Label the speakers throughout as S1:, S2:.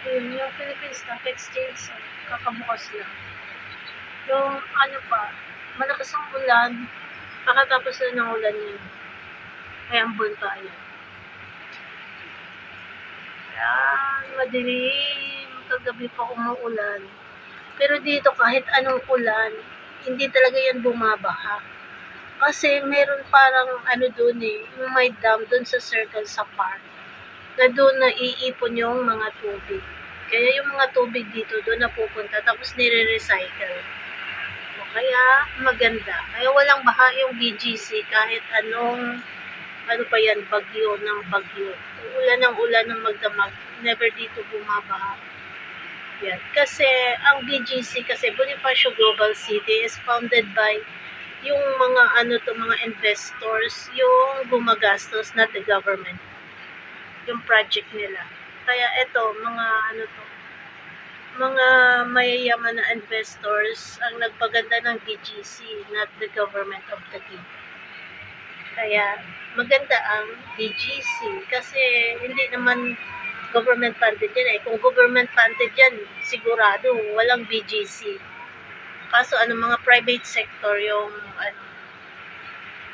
S1: Yun, yung Philippine Stock Exchange, kakabukas lang. Yung ano pa, malakas ang ulan, kakatapos na ng ulan yun. Kaya ang buwan pa yun. Yan, madilim, kagabi pa umuulan. Pero dito kahit anong ulan, hindi talaga yan bumabaha. Kasi meron parang ano doon eh, yung may dam doon sa circle sa park na doon na iipon yung mga tubig. Kaya yung mga tubig dito doon napupunta tapos nire-recycle. O kaya maganda. Kaya walang baha yung BGC kahit anong ano pa yan, bagyo ng bagyo. Ulan ng ulan ng magdamag, never dito bumabaha. Yan. Kasi ang BGC kasi Bonifacio Global City is founded by yung mga ano to mga investors yung gumagastos not the government yung project nila. Kaya ito, mga ano to, mga mayayaman na investors ang nagpaganda ng BGC, not the government of the Taguig. Kaya maganda ang BGC kasi hindi naman government funded yan eh. Kung government funded yan, sigurado walang BGC. Kaso ano, mga private sector yung ano,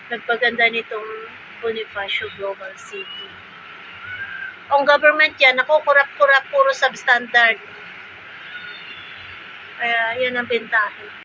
S1: nagpaganda nitong Bonifacio Global City ang government yan, ako kurap-kurap, puro substandard. Kaya yan ang bentahe.